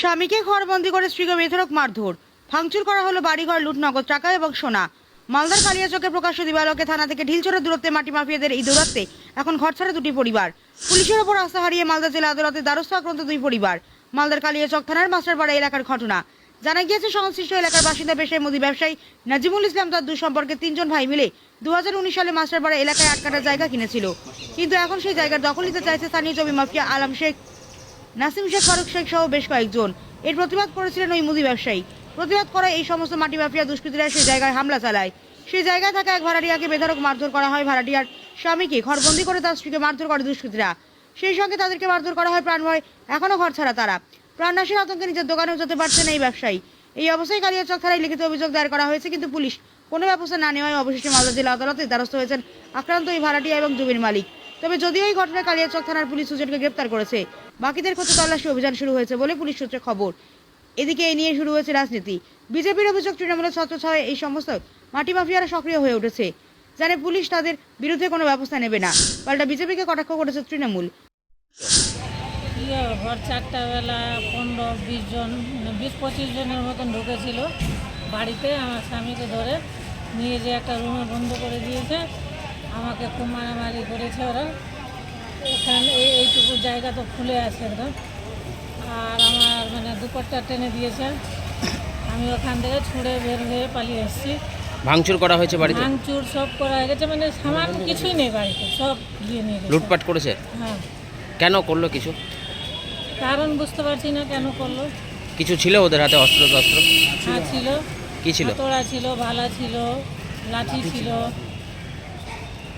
স্বামীকে ঘরবন্দি করে স্ত্রীকে বেধরক মারধর। ভাঙচুর করা হলো বাড়িঘর লুট নগদ টাকা এবং সোনা। মালদার কালিয়াচকে প্রকাশ্য দিবালকে থানা থেকে ঢিলচড়া দূরত্বে মাটি মাফিয়াদের এই দৌরাত্মে এখন ঘর ছাড়া দুটি পরিবার। পুলিশের ওপর আস্থা হারিয়ে মালদা জেলা আদালতে দ্বারস্থ আক্রান্ত দুই পরিবার। মালদার কালিয়াচক থানার মাস্টারপাড়া এলাকার ঘটনা। জানা গিয়েছে, সংশ্লিষ্ট এলাকার বাসিন্দা পেশায় মুদি ব্যবসায়ী নাজিমুল ইসলাম তার দু সম্পর্কে তিনজন ভাই মিলে দু হাজার উনিশ সালে মাস্টারপাড়া এলাকায় আটকাটা জায়গা কিনেছিল। কিন্তু এখন সেই জায়গার দখল নিতে চাইছে স্থানীয় জমি মাফিয়া আলম শেখ। নাসিম শেখ, ফারুক শেখ সহ বেশ কয়েকজন। এর প্রতিবাদ করেছিলেন ওই মুদি ব্যবসায়ী। প্রতিবাদ করায় এই সমস্ত মাটি মাফিয়া দুষ্কৃতীরা সেই জায়গায় হামলা চালায়। সেই জায়গায় থাকা এক ভাড়াটিয়াকে বেধারক মারধর করা হয় ভাড়াটিয়ার স্বামীকে। ঘরবন্দি করে তার স্ত্রীকে মারধর করে দুষ্কৃতীরা। সেই সঙ্গে তাদেরকে মারধর করা হয় প্রাণভয়। এখনও ঘর ছাড়া তারা। প্রাণনাশের আতঙ্কে নিজের দোকানেও যেতে পারছে না এই ব্যবসায়ী। এই অবস্থায় কালিয়াচক থানায় লিখিত অভিযোগ দায়ের করা হয়েছে, কিন্তু পুলিশ কোনো ব্যবস্থা না নেওয়ায় অবশেষে মালদা জেলা আদালতে দ্বারস্থ হয়েছেন আক্রান্ত এই ভাড়াটিয়া এবং জমির মালিক। তবে যদিও এই ঘটনায় কালিয়াচক থানার পুলিশ সুজনকে গ্রেপ্তার করেছে, বাকিদের খোঁজে তল্লাশি অভিযান শুরু হয়েছে বলে পুলিশ সূত্রে খবর। এদিকে এই নিয়ে শুরু হয়েছে রাজনীতি। বিজেপির অভিযোগ, তৃণমূলের ছত্রছায় এই সমস্ত মাটি মাফিয়ারা সক্রিয় হয়ে উঠেছে জানে পুলিশ তাদের বিরুদ্ধে কোনো ব্যবস্থা নেবে না। পাল্টা বিজেপিকে কটাক্ষ করেছে তৃণমূল। হবে ভোর চারটা বেলা পনেরো, বিশ জন মানে বিশ, পঁচিশ জনের মতন ঢুকেছিল বাড়িতে আমার স্বামীকে ধরে। নিয়ে যে একটা রুমে বন্ধ করে দিয়েছে। আমাকে খুব মারামারি করেছে ওরা। এখানে এই এইটুকু জায়গা তো খুলে আছে একদম। আর আমার মানে দুপাট্টা টেনে দিয়েছে। আমি ওখান থেকে ছুঁড়ে বের হয়ে পালিয়ে এসেছি। ভাঙচুর করা হয়েছে বাড়িতে? ভাঙচুর সব করা হয়ে গেছে। মানে সামান কিছুই নেই বাড়িতে সব গিয়ে নিয়ে গেছে। লুটপাট করেছে? হ্যাঁ। কেন করল কিছু? কারণ বুঝতে পারছি না কেন করল। কিছু ছিল ওদের হাতে অস্ত্র টস্ত্র? হ্যাঁ ছিল। কি ছিল? তোড়া ছিল ভালা ছিল লাঠি ছিল।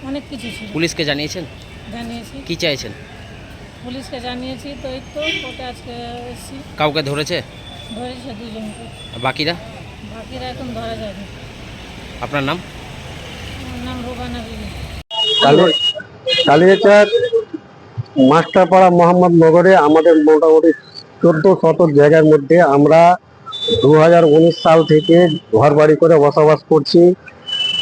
অনেক কিছু ছিল। পুলিশকে জানিয়েছেন? জানিয়েছি। কি চাইছেন? পুলিশকে জানিয়েছি তো এই তো কোর্টে আজকে এসেছি। কাউকে ধরেছে? ধরেছে দুজনকে। আর বাকিরা? বাকিরা এখন ধরা যাবে আপনার নাম? আমার নাম রোবানা বিবি। কালি- কালিয়াচার মাস্টারপাড়া মোহাম্মদ নগরে আমাদের মোটামুটি চোদ্দ শতক জায়গার মধ্যে আমরা দু হাজার উনিশ সাল থেকে ঘর বাড়ি করে বসবাস করছি।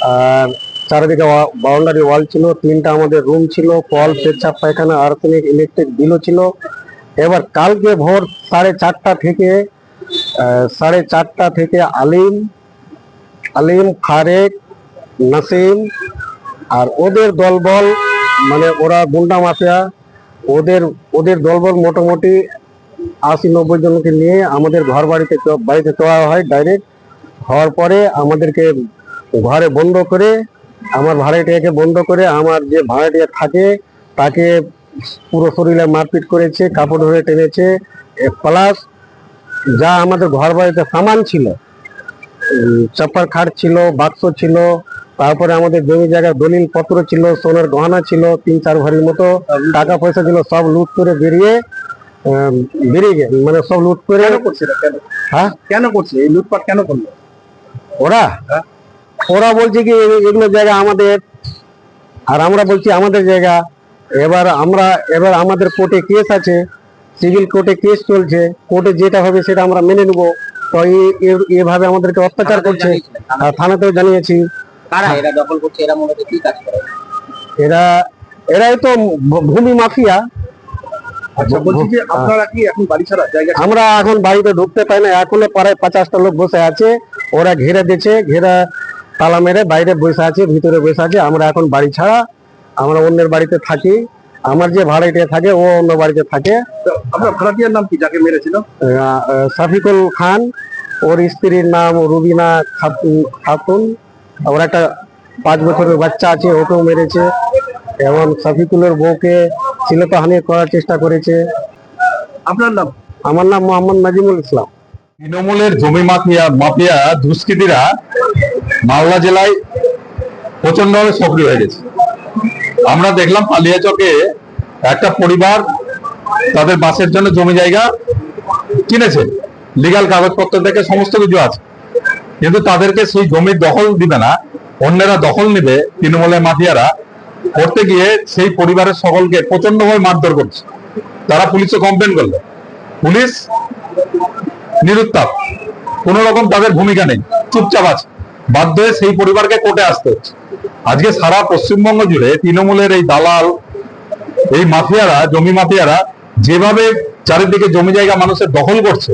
আর চারিদিকে বাউন্ডারি ওয়াল ছিল, তিনটা আমাদের রুম ছিল কল পেচ্ছাপ, পায়খানা আর্সেনিক ইলেকট্রিক বিলও ছিল। এবার কালকে ভোর সাড়ে চারটা থেকে সাড়ে চারটা থেকে আলিম আলিম, খারেক, নাসিম আর ওদের দলবল মানে ওরা গুন্ডা মাফিয়া, ওদের ওদের দলবল মোটামুটি আশি নব্বই জনকে নিয়ে আমাদের ঘর বাড়িতে বাড়িতে চড়া হয় ডাইরেক্ট হওয়ার পরে আমাদেরকে ঘরে বন্ধ করে আমার ভাড়াটিয়াকে বন্ধ করে আমার যে ভাড়াটিয়া থাকে তাকে পুরো শরীরে মারপিট করেছে কাপড় ধরে টেনেছে প্লাস যা আমাদের ঘর বাড়িতে সামান ছিল চাপার খাট ছিল বাক্স ছিল তারপরে আমাদের জমি জায়গা দলিল পত্র ছিল সোনার গহনা ছিল তিন চার ভরির মতো টাকা পয়সা ছিল সব লুট করে বেরিয়ে বেরিয়ে গে মানে সব লুট করে করছে কেন? হ্যাঁ? কেন করছে? এই লুটপাট কেন করল? ওরা? ওরা বলছে কি এগুলো জায়গা আমাদের। আর আমরা বলছি আমাদের জায়গা। এবার আমরা এবার আমাদের কোর্টে কেস আছে সিভিল কোর্টে কেস চলছে। কোর্টে যেটা হবে সেটা আমরা মেনে নেব। তো এভাবে আমাদেরকে অত্যাচার করছে। আর থানাতেও জানিয়েছি। কারা এরা এরাই তো ভূমি মাফিয়া। আচ্ছা বলছি যে আপনারা কি এখন বাড়ি ছাড়া জায়গা আমরা এখন বাড়িতে ঢুকতে পাই না। এখনও প্রায় পঞ্চাশটা লোক বসে আছে। ওরা ঘেরা দিয়েছে। ঘেরা তালা মেরে বাইরে বসে আছে ভিতরে বসে আছে। আমরা এখন বাড়ি ছাড়া আমরা অন্যের বাড়িতে থাকি। আমার যে ভাড়াটিয়া থাকে ও অন্য বাড়িতে থাকে। তো আপনার ভাড়াটিয়ার নাম কি যাকে মেরেছিল? শফিকুল খান। ওর স্ত্রীর নাম রুবিনা খাতুন- খাতুন। ওর একটা পাঁচ বছরের বাচ্চা আছে ওকেও মেরেছে। এবং শফিকুলের বউকে ছিলতাহানি করার চেষ্টা করেছে। আপনার নাম? আমার নাম মোহাম্মদ নাজিমুল ইসলাম। তৃণমূলের জমি মাফিয়া মাফিয়া দুষ্কৃতীরা মালদা জেলায় প্রচন্ডভাবে সক্রিয় হয়ে গেছে। আমরা দেখলাম পালিয়াচকে একটা পরিবার তাদের বাসের জন্য জমি জায়গা কিনেছে। লিগাল কাগজপত্র থেকে সমস্ত কিছু আছে। কিন্তু তাদেরকে সেই জমির দখল দিবে না, অন্যেরা দখল নিবে তৃণমূলের মাফিয়ারা করতে গিয়ে সেই পরিবারের সকলকে প্রচন্ডভাবে মারধর করছে। তারা পুলিশে কমপ্লেন করল। পুলিশ নিরুত্তাপ। কোন রকম তাদের ভূমিকা নেই। চুপচাপ আছে। বাধ্য হয়ে সেই পরিবারকে কোর্টে আসতে হচ্ছে। আজকে সারা পশ্চিমবঙ্গ জুড়ে তৃণমূলের এই দালাল এই মাফিয়ারা জমি মাফিয়ারা যেভাবে চারিদিকে জমি জায়গা মানুষের দখল করছে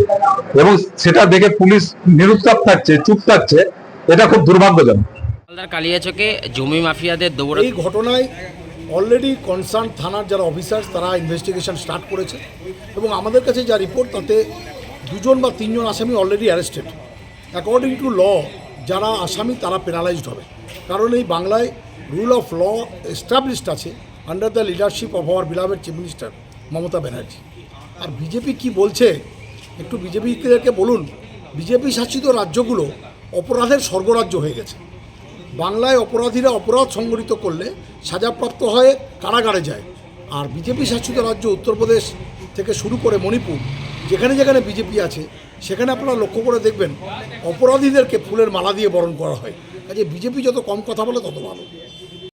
এবং সেটা দেখে পুলিশ নিরুত্তাপ থাকছে চুপ থাকছে এটা খুব দুর্ভাগ্যজনক। কালিয়াচকে জমি মাফিয়াদের দৌড় এই ঘটনায় অলরেডি কনসার্ন থানার যারা অফিসার্স তারা ইনভেস্টিগেশন স্টার্ট করেছে এবং আমাদের কাছে যা রিপোর্ট তাতে দুজন বা তিনজন আসামি already arrested according to law যারা আসামি, তারা পেনালাইজড হবে। কারণ এই বাংলায় রুল অফ ল এস্টাবলিশড আছে under the leadership of our beloved chief minister Mamata Banerjee. R BJP কি বলছে? একটু বিজেপিকে বলুন। বিজেপি শাসিত রাজ্যগুলো অপরাধের স্বর্গরাজ্য হয়ে গেছে। বাংলায় অপরাধীরা অপরাধ সংগঠিত করলে সাজাপ্রাপ্ত হয়ে কারাগারে যায়। আর বিজেপি শাসিত রাজ্য উত্তরপ্রদেশ থেকে শুরু করে মণিপুর যেখানে যেখানে বিজেপি আছে, সেখানে আপনারা লক্ষ্য করে দেখবেন অপরাধীদেরকে ফুলের মালা দিয়ে বরণ করা হয়। কাজে বিজেপি যত কম কথা বলে তত ভালো।